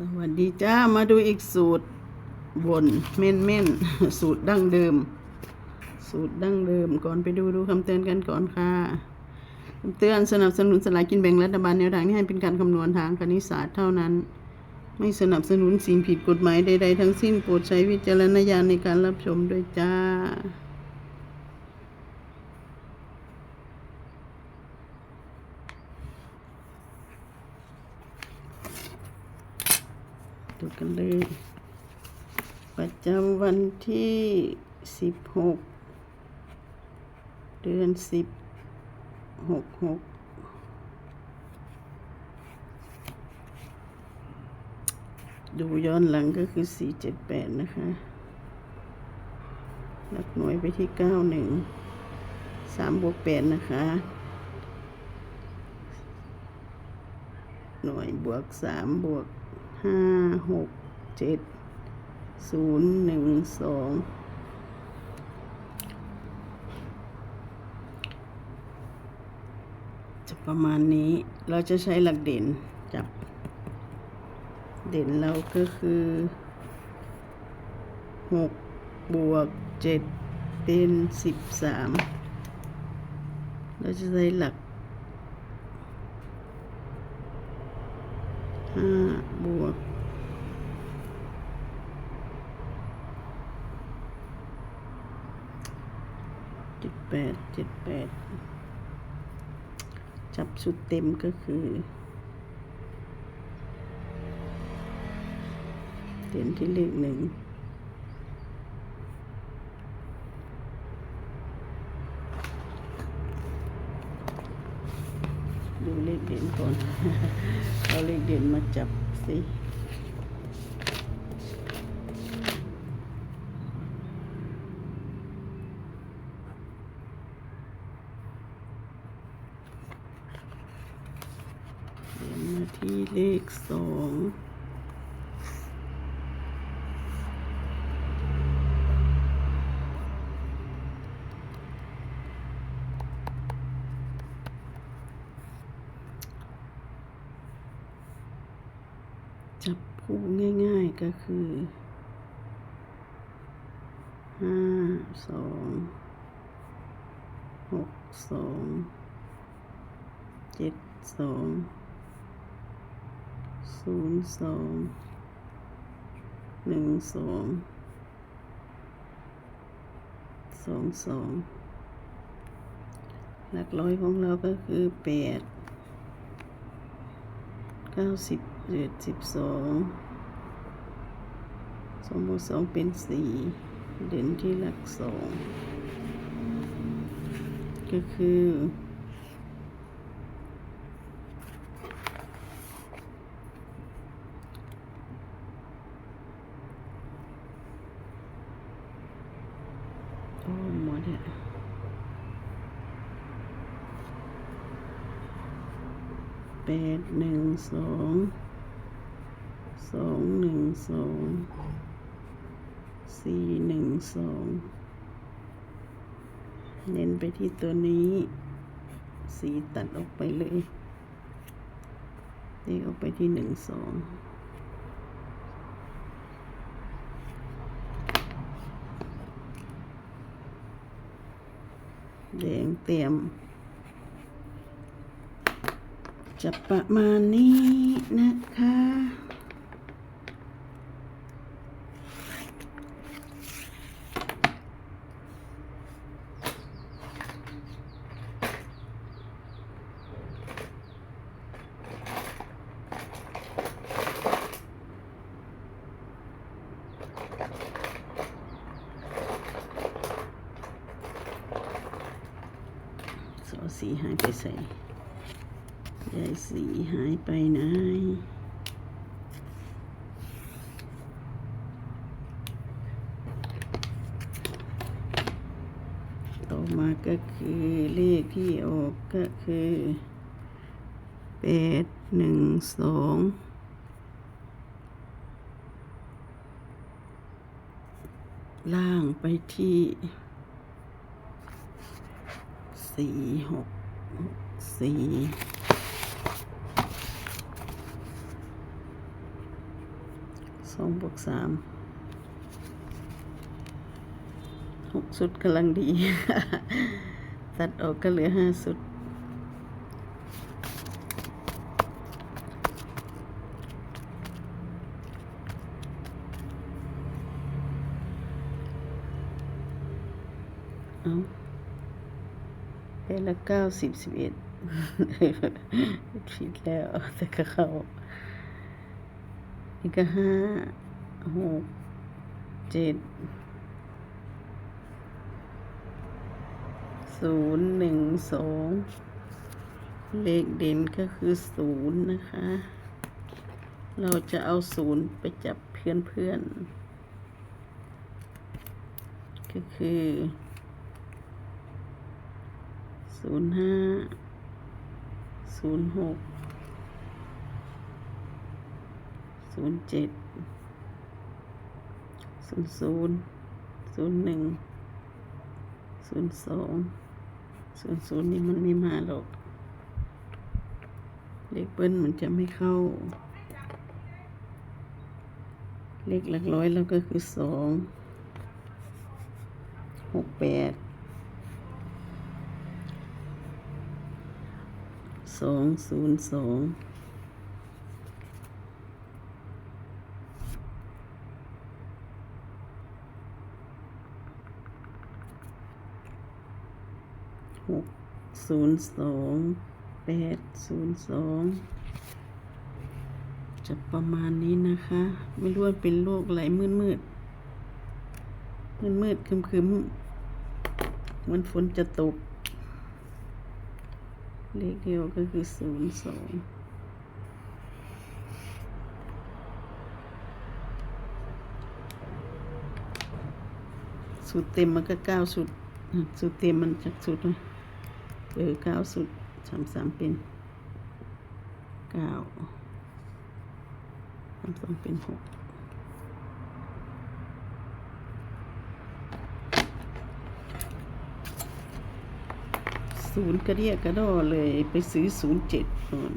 สวัสดีจ้า มาดูอีกสูตรบนเม่นเม่นสูตรดั้งเดิม สูตรดั้งเดิมก่อนไปดูดูคำเตือนกันก่อนค่ะคำเตือนสนับสนุนสลากกินแบ่งรัฐบาลแนวทางนี้ให้เป็นการคำนวณทางคณิตศาสตร์เท่านั้น ไม่สนับสนุนสิ่งผิดกฎหมายใด ๆ ทั้งสิ้นโปรดใช้วิจารณญาณในการรับชมด้วยจ้า กันเลย ประจำวันที่สิบหกเดือนสิบหกหกดูย้อนหลังก็คือสี่เจ็ดแปดนะคะ หลักหน่วยไปที่เก้าหนึ่งสามบวกแปดนะคะหน่วยบวกสามบวก ห้าหกเจ็ดศูนย์หนึ่งสองจะประมาณนี้เราจะใช้หลักเด่นจับ เด่นเราก็คือหกบวกเจ็ดเป็นสิบสามเราจะใช้หลัก ห้าบวกเจ็ดแปดเจ็ดแปดจับสุดเต็มก็คือ เต็มที่เลขหนึ่งดู เด่นก่อน เอาเลขเด่นมาจับสิเด่นมาที่เลขสอง จับคู่ง่ายๆก็คือห้าสองหกสองเจ็ดสองศูนย์สองหนึ่งสองสองสองหลักร้อยของเราก็คือแปดเก้าสิบ เจ็ดสิบสองสองบวกสองเป็นสี่เด่นที่หลักสองก็คือโอ้หมดอะแปดหนึ่งสอง องหนึ่งสองสี่หนึ่งสองเน้นไปที่ตัวนี้ สีตัดออกไปเลยนี่ออกไปที่หนึ่งสองแดงเตรียมจะประมาณนี้นะคะ สอสีหายไปใส่ยายสีหายไปไหนต่อมาก็คือเลขที่ออกก็คือแปดหนึ่งสองล่างไปที่ สี่หกหกสี่สองบวกสามหกสุดกำลังดี ตัดออกก็เหลือห้าสุดเอา เป็นละเก้าสิบสิบเอ็ดผิดแล้วแต่ก็เขานี่ก็ห้าหกเจ็ดศูนย์หนึ่งสองเลขเด่นก็คือศูนย์นะคะ เราจะเอาศูนย์ไปจับเพื่อนเพื่อนก็คือ ศูนย์ห้าศูนย์หกศูนย์เจ็ดศูนย์ศูนย์ศูนย์หนึ่งศูนย์สองศูนย์ศูนย์นี่มันไม่มาหรอก เลขเบิ้ลมันจะไม่เข้า เลขหลักร้อยแล้วก็คือสองหกแปด สองศูนย์สองหกศูนย์สองแปดศูนย์สองจะประมาณนี้นะคะ ไม่รู้ว่าเป็นโรคอะไรมืดมืดมืดมืดคึมคึมเหมือนฝนจะตก เลขเดียวก็คือศูนย์สองสูตรเต็มมันก็เก้าสูตรสูตรเต็มมันจากสูตรนะเออเก้าสูตรสามสามเป็นเก้าสามสองเป็นหก ศูนย์กระเดียกระดอเลยไปซื้อศูนย์เจ็ดก่อน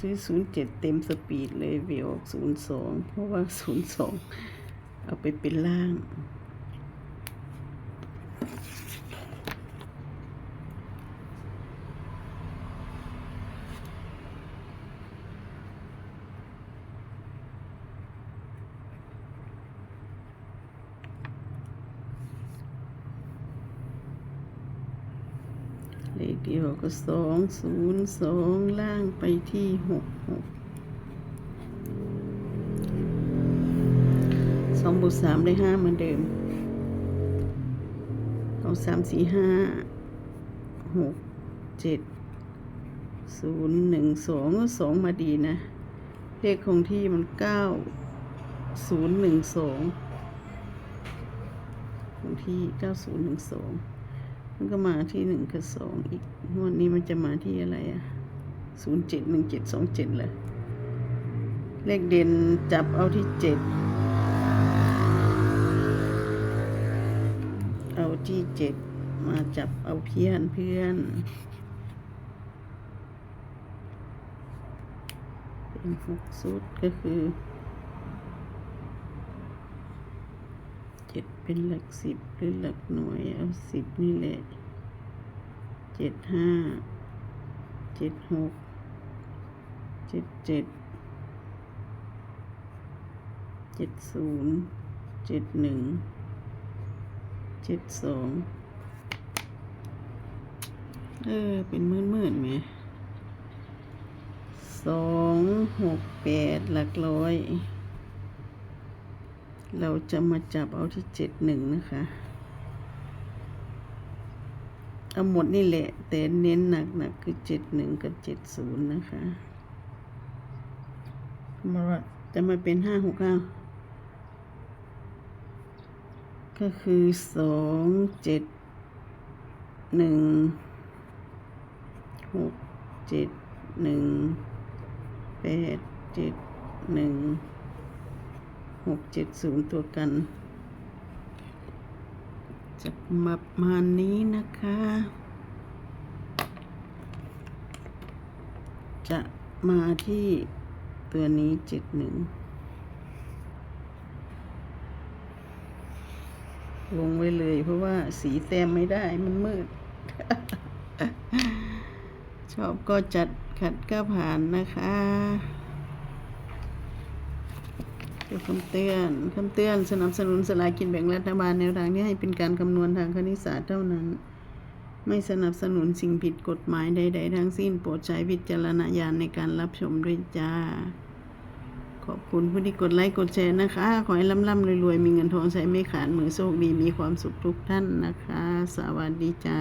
ซื้อศูนย์เจ็ดเต็มสปีดเลยเวออกศูนย์สองเพราะว่าศูนย์สองเอาไปเป็นล่าง เลขเดียวก็สองศูนย์สองล่างไปที่หกหกสองบวกสามได้ห้าเหมือนเดิมเอาสามสี่ห้าหกเจ็ดศูนย์หนึ่งสองสองมาดีนะ เลขคงที่มันเก้าศูนย์หนึ่งสองคงที่เก้าศูนย์หนึ่งสอง มันก็มาที่หนึ่งกับสองอีกงวดนี้มันจะมาที่อะไรอะศูนย์เจ็ดหนึ่งเจ็ดสองเจ็ดเลยเลขเด่นจับเอาที่เจ็ดเอาที่เจ็ดมาจับเอาเพื่อนเพื่อนเป็นหกสุดก็คือ เป็นหลักสิบหรือหลักหน่วยเอาสิบนี่แหละเจ็ดห้าเจ็ดหกเจ็ดเจ็ดเจ็ดศูนย์เจ็ดหนึ่งเจ็ดสองเออ เป็นมื่นมื่นไหมสองหกแปดหลักร้อย เราจะมาจับเอาที่เจ็ดหนึ่งนะคะ เอาหมดนี่แหละ แต่เน้นหนักหนักคือเจ็ดหนึ่งกับเจ็ดศูนย์นะคะมาว่าจะมาเป็นห้าหกเก้าก็คือสองเจ็ดหนึ่งหกเจ็ดหนึ่งแปดเจ็ดหนึ่ง หกเจ็ดศูนย์ตัวกัน จะมาประมาณนี้นะคะ จะมาที่ตัวนี้เจ็ดหนึ่งลงไว้เลย เพราะว่าสีแต้มไม่ได้มันมืด ชอบก็จัดขัดก็ผ่านนะคะ เป็นคำเตือนคำเตือนสนับสนุนสลากกินแบ่งรัฐบาลแนวทางนี้ให้เป็นการคำนวณทางคณิตศาสตร์เท่านั้น ไม่สนับสนุนสิ่งผิดกฎหมายใด ๆ ทั้งสิ้นโปรดใช้วิจารณญาณในการรับชมด้วยจ้า ขอบคุณผู้ที่กดไลค์กดแชร์นะคะ ขอให้ร่ำๆรวยๆมีเงินทองใช้ไม่ขาดมือโชคดีมีความสุขทุกท่านนะคะ สวัสดีจ้า